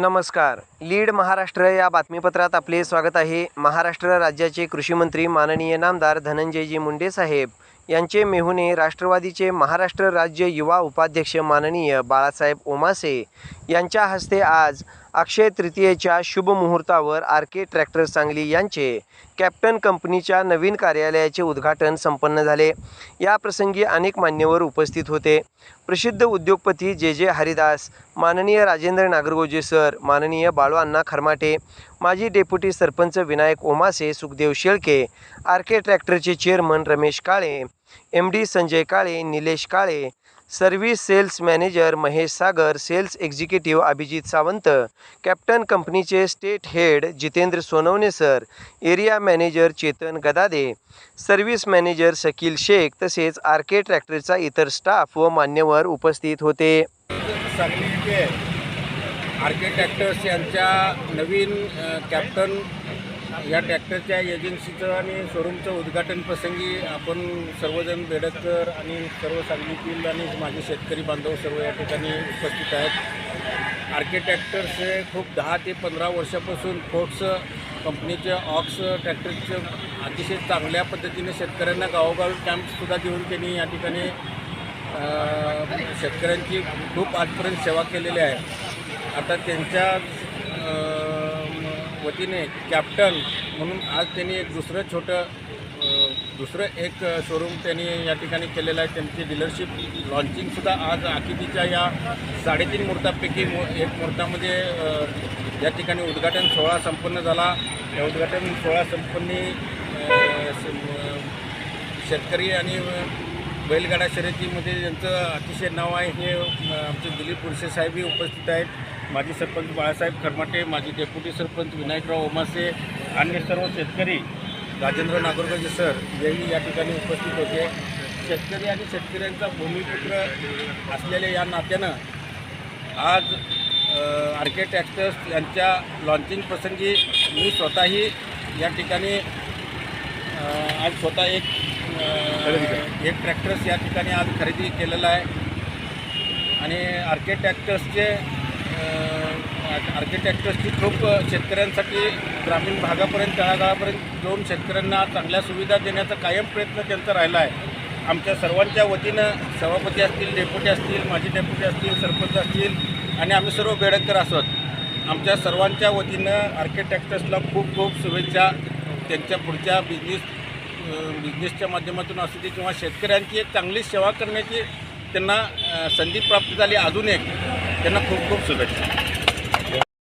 नमस्कार. लीड महाराष्ट्र या बातमीपत्रात आपले स्वागत आहे. महाराष्ट्र राज्याचे कृषीमंत्री माननीय नामदार धनंजयजी मुंडे साहेब यांचे मेहुणे राष्ट्रवादीचे महाराष्ट्र राज्य युवा उपाध्यक्ष माननीय बाळासाहेब ओमासे यांच्या हस्ते आज अक्षय तृतीयेच्या शुभ मुहूर्तावर आर के ट्रॅक्टर सांगली यांचे कॅप्टन कंपनीच्या नवीन कार्यालयाचे उद्घाटन संपन्न झाले. या प्रसंगी अनेक मान्यवर उपस्थित होते. प्रसिद्ध उद्योगपती जे जे हरिदास माननीय राजेंद्र नागरगोजे सर माननीय बाळूअण्णा खरमाटे माजी deputy sarpanch Vinayak Omase Sukhdev Shelke R K ट्रॅक्टरचे chairman Ramesh Kale M D Sanjay Kale Nilesh Kale service sales manager Mahesh Sagar sales executive Abhijit Sawant Captain कंपनीचे state head Jitendra Sonawane sir area manager Chetan Gadade service manager Shakeel Shaikh तसेच R के ट्रॅक्टरचा इतर staff व मान्यवर उपस्थित होते. सांगली के tractors यांच्या नवीन captain या ट्रॅक्टरच्या एजन्सीचं आणि शोरूमचं उद्घाटन प्रसंगी आपण सर्वजण बेडकर आणि सर्व सांगलीतील आणि माझे शेतकरी बांधव सर्व या ठिकाणी उपस्थित आहेत. आर्किटेक्टर्स हे खूप दहा ते पंधरा वर्षापासून फोर्ट्स कंपनीचे ऑक्स ट्रॅक्टरचे अतिशय चांगल्या पद्धतीने शेतकऱ्यांना गावोगावी कॅम्पसुद्धा देऊन त्यांनी या ठिकाणी शेतकऱ्यांची खूप आजपर्यंत सेवा केलेली आहे. आता त्यांच्या वतीने कॅप्टन म्हणून आज त्यांनी एक दुसरं छोटं दुसरं एक शोरूम त्यांनी या ठिकाणी केलेलं आहे. त्यांची डीलरशिप लॉन्चिंगसुद्धा आज आकितीच्या या साडेतीन मुहूर्तापैकी मु एक मुहूर्तामध्ये या ठिकाणी उद्घाटन सोहळा संपन्न झाला. या उद्घाटन सोहळा संपन्नी शेतकरी आणि बैलगाडा शर्यतीमध्ये ज्यांचं अतिशय नाव आहे हे आमचे दिलीप पुरसे साहेबही उपस्थित आहेत. माजी सरपंच बाळासाहेब खरमाटे माजी डेप्युटी सरपंच विनायकराव ओमासे अन्य सर्व शेतकरी राजेंद्र नागरगोजे सर हेही या ठिकाणी उपस्थित होते. शेतकरी आणि शेतकऱ्यांचा भूमिपुत्र असलेल्या या नात्यानं आज आर्किटेक्टर्स यांच्या लॉन्चिंग प्रसंगी मी स्वतःही या ठिकाणी आज स्वतः एक एक ट्रॅक्टर्स या ठिकाणी आज खरेदी केलेला आहे. आणि आर्किटेक्टर्सचे आर्किटेक्टर्सची खूप शेतकऱ्यांसाठी ग्रामीण भागापर्यंत तळागाळापर्यंत जाऊन शेतकऱ्यांना चांगल्या सुविधा देण्याचा कायम प्रयत्न त्यांचा राहिला आहे. आमच्या सर्वांच्या वतीनं सभापती असतील डेप्युटी असतील माजी डेप्युटी असतील सरपंच असतील आणि आम्ही सर्व बेडकर असोत आमच्या सर्वांच्या वतीनं आर्किटेक्टर्सला खूप खूप शुभेच्छा. त्यांच्या पुढच्या बिझनेस बिझनेसच्या माध्यमातून असू दे किंवा शेतकऱ्यांची एक चांगली सेवा करण्याची त्यांना संधी प्राप्त झाली अजून एक त्यांना खूप खूप शुभेच्छा.